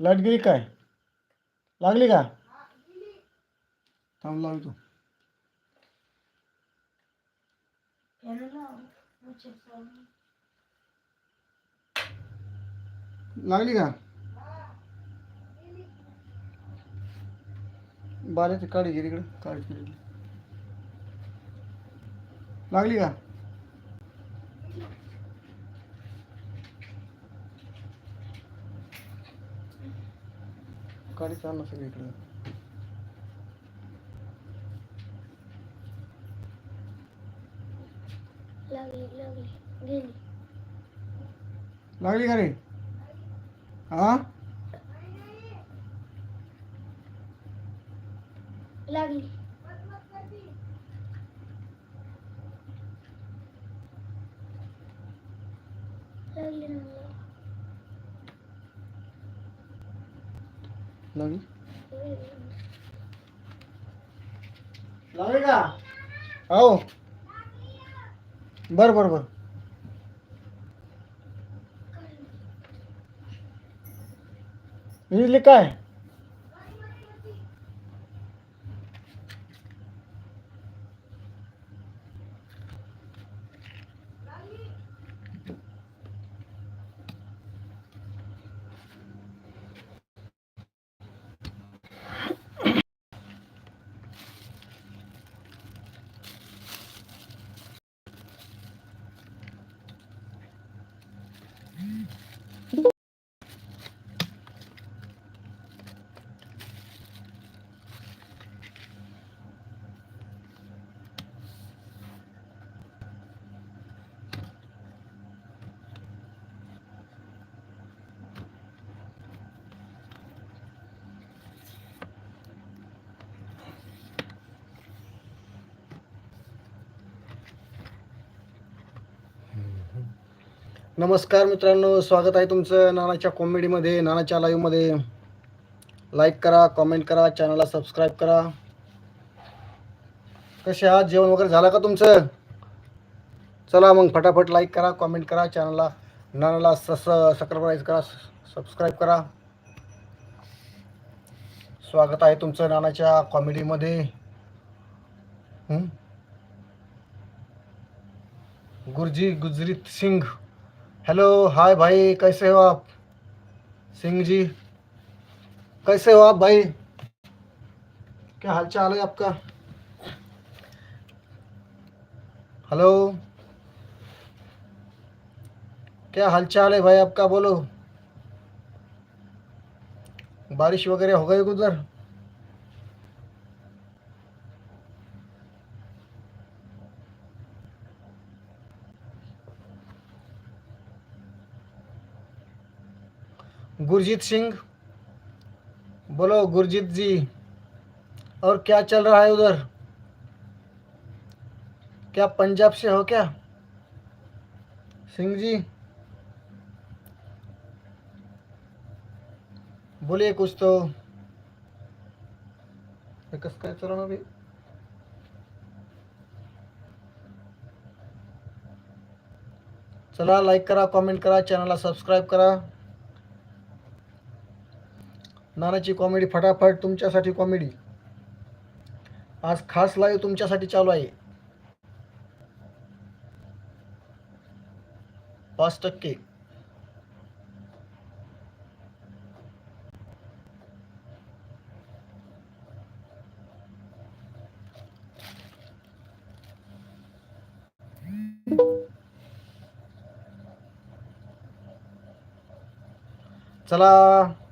Light गेली काय? लागली का? थांब लावतो. लागली का? बाल्याची काढी गेली इकडे काळी गेली लागली का? काढी चाल ना इकडे. लागली लागली. गेली. लागली का रे हा? लागली. लागली ना लागली लागली का हो बर बर बर। विजली काय? नमस्कार मित्रांनो स्वागत आहे तुमचं नानाच्या कॉमेडीमध्ये नानाच्या लाईव्हमध्ये लाईक करा कॉमेंट करा चॅनलला सबस्क्राईब करा. कसे आहात? जेवण वगैरे झालं का तुमचं? चला मग फटाफट लाईक करा कॉमेंट करा चॅनलला नानाला सस सबस्क्राईब करा सबस्क्राईब करा. स्वागत आहे तुमचं नानाच्या कॉमेडीमध्ये गुरुजी गुरजी गुजरीत सिंग हेलो हाय भाई, कैसे हो आप? सिंह जी, कैसे हो आप भाई? क्या हाल चाल है आपका? हेलो क्या हाल चाल है भाई आपका, बोलो? बारिश वगैरह हो गई उधर? गुरजीत सिंह। बोलो गुरजीत जी और क्या चल रहा है उधर? क्या पंजाब से हो क्या? सिंह जी। बोलिए कुछ तो। कसं काय? चला लाईक करा कॉमेंट करा चॅनलला सबस्क्राईब करा। नानाची कॉमेडी फटाफट तुमच्यासाठी कॉमेडी आज खास लाईव्ह तुमच्यासाठी चालू आहे. पाच टक्के. चला.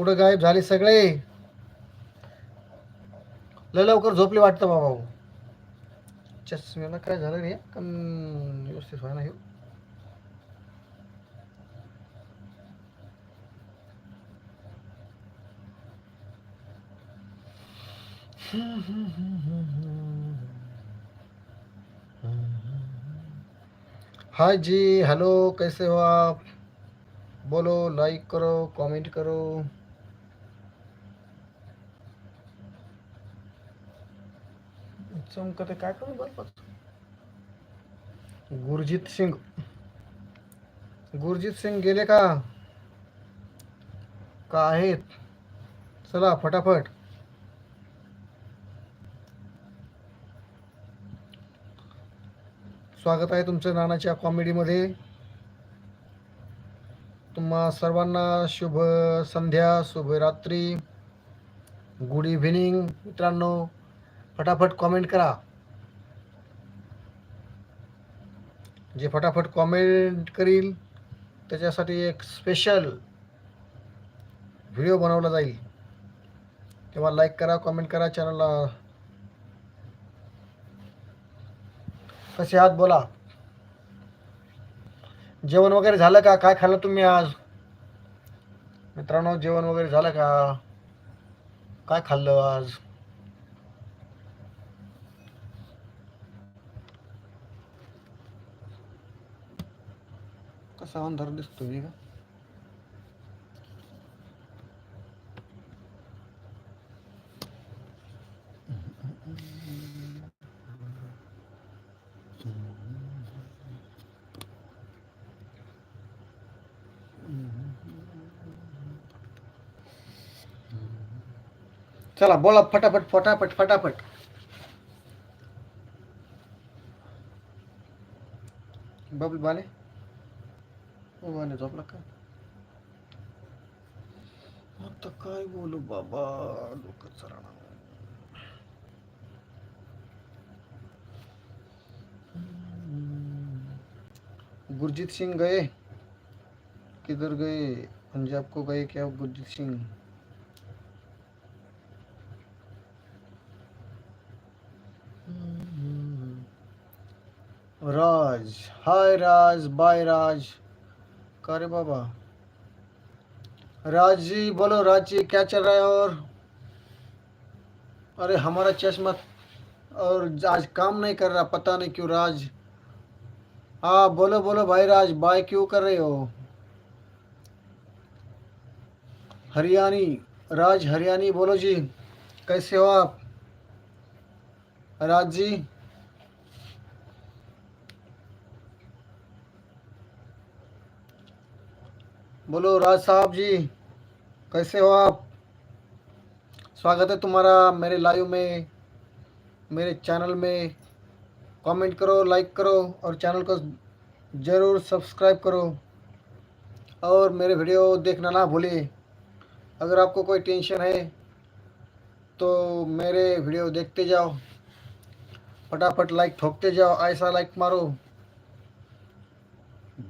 कुठं गायब झाले सगळे. लय लवकर झोपले वाटतं बाबा हो. चष्म्याला काय झालं रे? व्यवस्थित व्हायला हे. हाय जी हेलो कैसे हो आप? बोलो लाइक करो कमेंट करो. चमकते काय करू बरं गुरजित सिंग. गुरजीत सिंग गेले का? का आहेत? चला फटाफट. स्वागत आहे तुमचं नानाच्या कॉमेडीमध्ये. तुम्हा सर्वांना शुभ संध्या शुभ रात्री. गुड इव्हिनिंग मित्रांनो. फटाफट कॉमेंट करा. जे फटाफट कॉमेंट करील त्याच्यासाठी एक स्पेशल व्हिडिओ बनवला जाईल. तेव्हा लाईक करा कॉमेंट करा चॅनलला कसे आहात बोला. जेवण वगैरे झालं का? काय खाल्लं तुम्ही आज? मित्रांनो जेवण वगैरे झालं का? काय खाल्लं आज? असा अंधार दिसतो मी का? चला बोला फटाफट फटाफट फटाफट. बबल बाले? ओ बाले झोपला का आता बाबा गुरजीत सिंह गए? किधर गए? पंजाब को गए क्या गुरजीत सिंह? राज, हाय राज, बाय राज। का रे बाबा। राज जी बोलो राज जी क्या चल रहा है और? अरे हमारा चश्मा और आज काम नहीं कर रहा, पता नहीं क्यों राज। हाँ बोलो बोलो भाई राज, बाय क्यों कर रहे हो? हरियाणी, राज हरियाणी, बोलो जी, कैसे हो आप? राज जी बोलो, राज साहब जी, कैसे हो आप? स्वागत है तुम्हारा मेरे लाइव में, मेरे चैनल में। कमेंट करो लाइक करो और चैनल को ज़रूर सब्सक्राइब करो। और मेरे वीडियो देखना ना भूलिए। अगर आपको कोई टेंशन है तो मेरे वीडियो देखते जाओ। फटाफट लाइक ठोकते जाओ, ऐसा लाइक मारो।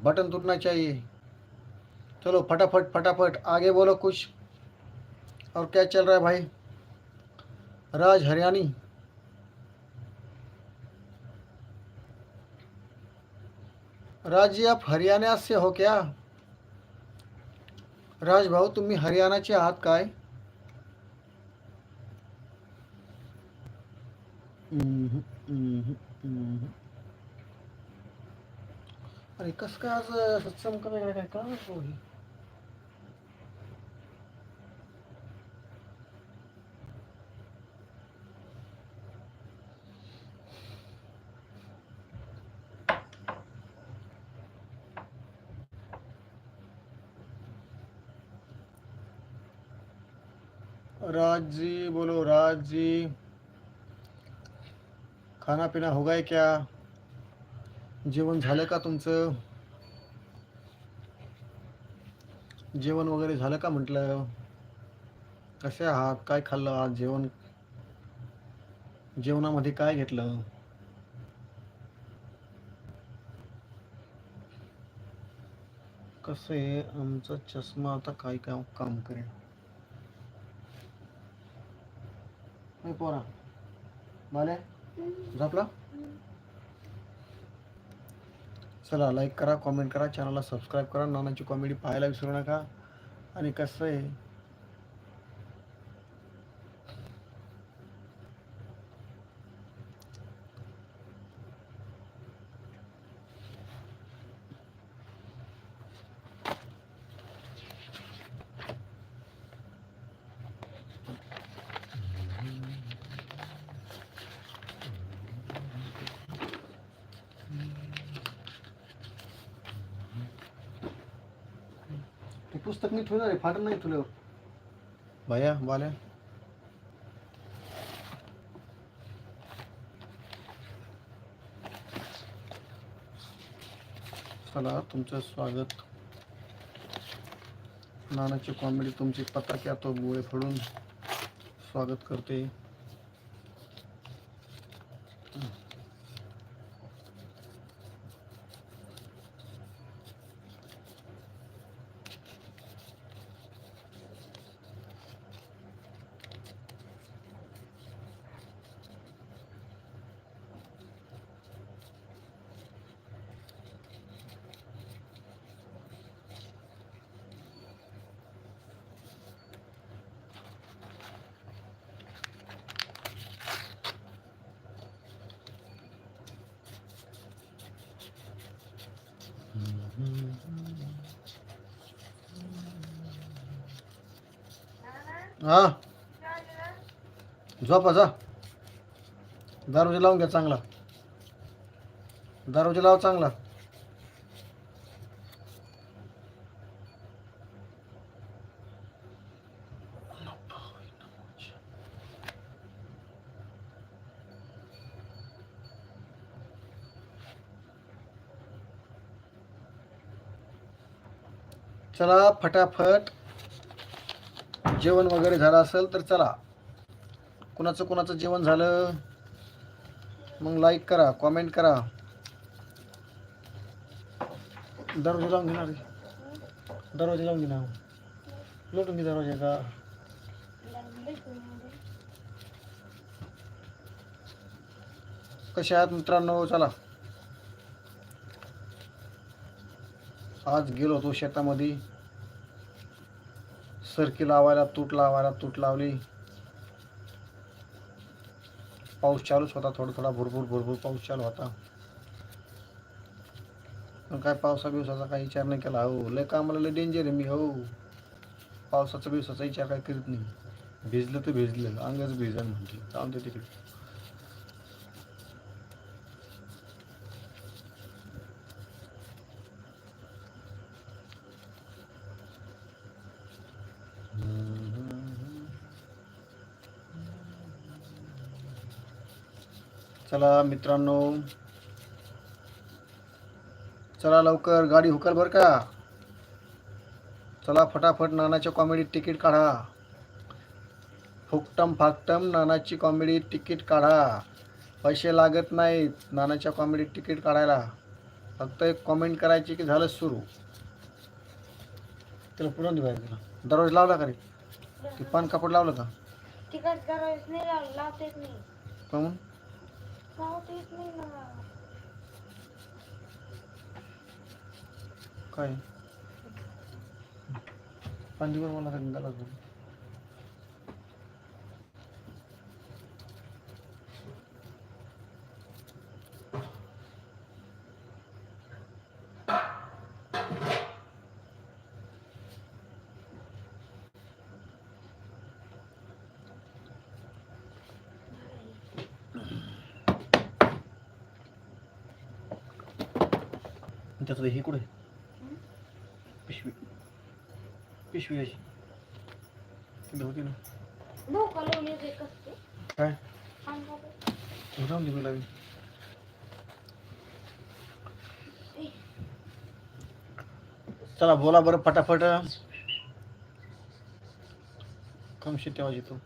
बटन टूटना चाहिए। चलो फटाफट फटाफट, आगे बोलो कुछ। और क्या चल रहा है भाई? राज हरियाणी। राज जी, आप हरियाणा से हो क्या? राज भाऊ, तुम्ही हरियाणाचे आहात हम्म. अरे कस काय आज सत्संग कमी काय का राज जी बोलो राज जी खाना पिना हो गया क्या? जेवण झालं का तुमचं? जेवण वगैरे झालं का म्हटलं? कसे आहात? काय खाल्लं आज जेवण? जेवणामध्ये काय घेतलं? कसं आहे आमचा चष्मा? आता काय काय काम करेल नाही पोरा. बाले झोपला? चला लाईक करा कॉमेंट करा चॅनलला सबस्क्राईब करा. नानाची कॉमेडी पाहायला विसरू नका. आणि कसं आहे पुस्तक मी ठेवणार आहे फाटत नाही ठेवल्यावर भैया बाल्या चला तुमचं स्वागत। नानाची कॉमेडी तुमची पताक्या तो गोळे फोडून। स्वागत करते हा. झोपा जा. दरवाजा लावून घ्या चांगला. दरवाजा लाव चांगला. चला फटाफट. जेवण वगैरे झालं असेल तर चला. कुणाचं कुणाचं जेवण झालं मग लाईक करा कॉमेंट करा. दरवाजा लावून घेणार दरवाजा लावून घेणार लोटून घे दरवाजा का कसे आहात मित्रांनो? चला. आज गेलो होतो शेतामध्ये. सरकी लावायला तूट लावायला तूट लावली. पाऊस चालूच होता थोडा थोडा भरपूर भरपूर पाऊस चालू होता. पण काय पावसा बिवसाचा काही विचार नाही केला. हो लय कामाला लय डेंजर आहे मी हो. पावसाचा बिवसाचा विचार काय करीत नाही. भिजलं तर भिजलं अंगच भिजलं म्हणते. जाऊन दे तिकडे. चला मित्रांनो. चला लवकर गाडी हुकल बर का? चला फटाफट नानाच्या कॉमेडी तिकीट काढा. फुकटम फाकटम नानाची कॉमेडी तिकीट काढा. पैसे लागत नाहीत नानाच्या कॉमेडी तिकीट काढायला. फक्त एक कॉमेंट करायची की झालं सुरू. त्याला पुढून दे बाहेर त्याला. दरवाजा लावला का रे? ते पान कापड लावलं का? तिकट करायचं नाही लाव- लावता येत नाही का म्हणून लावता येत नाही ना काय पांडीवर मला काय त्याचं हे कुठे पिशवी. पिशवी अशी. होती ना? ते काय? सांगा राहून दे मला चला बोला बरं फटाफट. कमशी तेव्हा येतो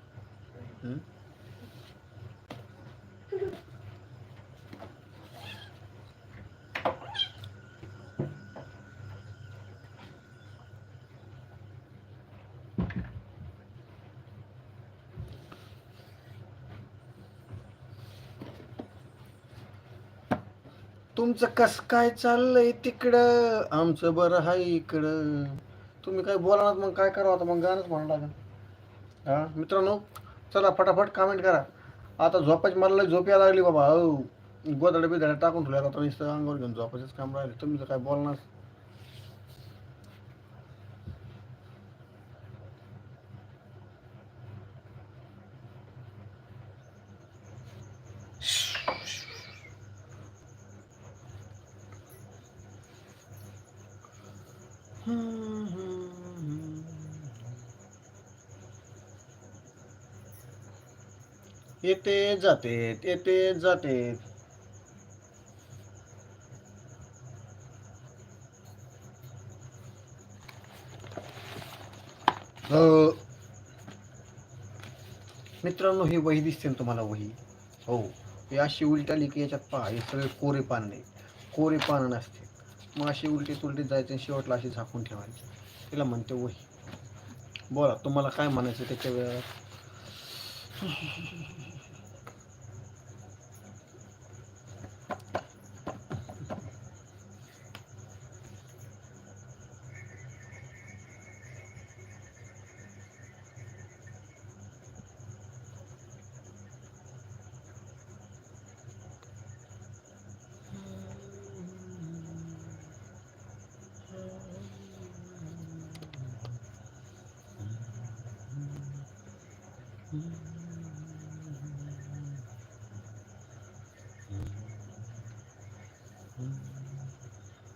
तुमचं कस काय चाललंय तिकडं? आमचं बरं हाय इकडं. तुम्ही काय बोला मग काय करावं आता? मग गाणंच म्हणा लागेल. हा? मित्रांनो चला फटाफट कमेंट करा. आता झोपायची मला लय झोप लागली बाबा. हो. गोदडे बिदडे टाकून ठेवल्या आता नुसतं अंगावर घेऊन झोपायचंच काम राहिले. तुम्ही तर काय बोलणार? येते जाते येते जाते. मित्रांनो ही वही दिसते ना तुम्हाला वही? हो. ही अशी उलट्या लिखी की याच्यात पहा हे सगळे कोरे पान नाही कोरे पान नसते. मग अशी उलटी तुलटी जायचं शेवटला अशी झाकून ठेवायची. तिला म्हणते वही. बोला तुम्हाला काय म्हणायचं त्याच्या वेळेला Hum.